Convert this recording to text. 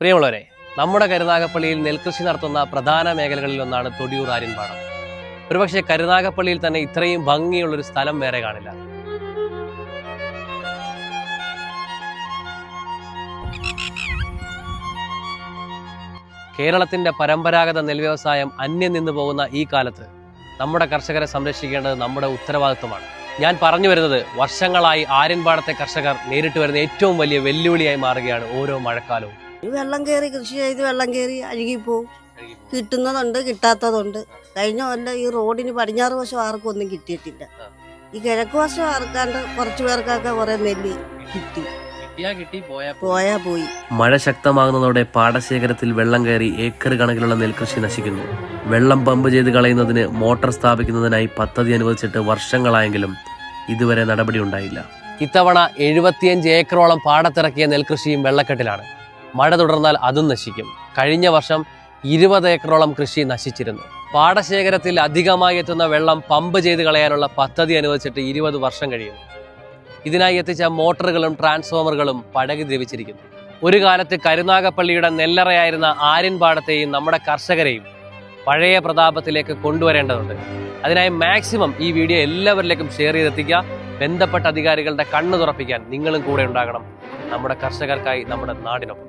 പ്രിയമുള്ളവരെ നമ്മുടെ കരുനാഗപ്പള്ളിയിൽ നെൽകൃഷി നടത്തുന്ന പ്രധാന മേഖലകളിൽ ഒന്നാണ് തൊടിയൂർ ആര്യൻപാടം. ഒരുപക്ഷെ കരുനാഗപ്പള്ളിയിൽ തന്നെ ഇത്രയും ഭംഗിയുള്ളൊരു സ്ഥലം വേറെ കാണില്ല. കേരളത്തിന്റെ പരമ്പരാഗത നെൽവ്യവസായം അന്യം നിന്നു പോകുന്ന ഈ കാലത്ത് നമ്മുടെ കർഷകരെ സംരക്ഷിക്കേണ്ടത് നമ്മുടെ ഉത്തരവാദിത്വമാണ്. ഞാൻ പറഞ്ഞു വരുന്നത് വർഷങ്ങളായി ആര്യൻപാടത്തെ കർഷകർ നേരിട്ട് വരുന്ന ഏറ്റവും വലിയ വെല്ലുവിളിയായി മാറുകയാണ് ഓരോ മഴക്കാലവും. ഈ വെള്ളം കയറി കൃഷി ചെയ്ത് വെള്ളം കയറി അഴുകിപ്പോവും. കിട്ടുന്നതുണ്ട് കിട്ടാത്തതുണ്ട്. കഴിഞ്ഞ കൊല്ലം ഈ റോഡിന് പടിഞ്ഞാറ് വശം ആർക്കും ഒന്നും കിട്ടിയിട്ടില്ല. ഈ കിഴക്ക് വശം ആർക്കാണ്ട് കുറച്ചു പേർക്കൊക്കെ കുറെ നെല്ലി കിട്ടി. കിട്ടിയാ കിട്ടി പോയാ. പോയാ പോയി. മഴ ശക്തമാകുന്നതോടെ പാടശേഖരത്തിൽ വെള്ളം കയറി ഏക്കർ കണക്കിലുള്ള നെൽകൃഷി നശിക്കുന്നു. വെള്ളം പമ്പ് ചെയ്ത് കളയുന്നതിന് മോട്ടോർ സ്ഥാപിക്കുന്നതിനായി പദ്ധതി അനുവദിച്ചിട്ട് വർഷങ്ങളായെങ്കിലും ഇതുവരെ നടപടി ഉണ്ടായില്ല. ഇത്തവണ എഴുപത്തിയഞ്ച് ഏക്കറോളം പാടത്തിറക്കിയ നെൽകൃഷിയും വെള്ളക്കെട്ടിലാണ്. മഴ തുടർന്നാൽ അതും നശിക്കും. കഴിഞ്ഞ വർഷം ഇരുപത് ഏക്കറോളം കൃഷി നശിച്ചിരുന്നു. പാടശേഖരത്തിൽ അധികമായി എത്തുന്ന വെള്ളം പമ്പ് ചെയ്ത് കളയാനുള്ള പദ്ധതി അനുവദിച്ചിട്ട് ഇരുപത് വർഷം കഴിയുന്നു. ഇതിനായി എത്തിച്ച മോട്ടറുകളും ട്രാൻസ്ഫോമറുകളും പഴകി ദ്രവിച്ചിരിക്കുന്നു. ഒരു കാലത്ത് കരുനാഗപ്പള്ളിയുടെ നെല്ലറയായിരുന്ന ആര്യൻപാടത്തെയും നമ്മുടെ കർഷകരെയും പഴയ പ്രതാപത്തിലേക്ക് കൊണ്ടുവരേണ്ടതുണ്ട്. അതിനായി മാക്സിമം ഈ വീഡിയോ എല്ലാവരിലേക്കും ഷെയർ ചെയ്തെത്തിക്കുക. ബന്ധപ്പെട്ട അധികാരികളുടെ കണ്ണു തുറപ്പിക്കാൻ നിങ്ങളും കൂടെ ഉണ്ടാകണം. നമ്മുടെ കർഷകർക്കായി നമ്മുടെ നാടിനൊപ്പം.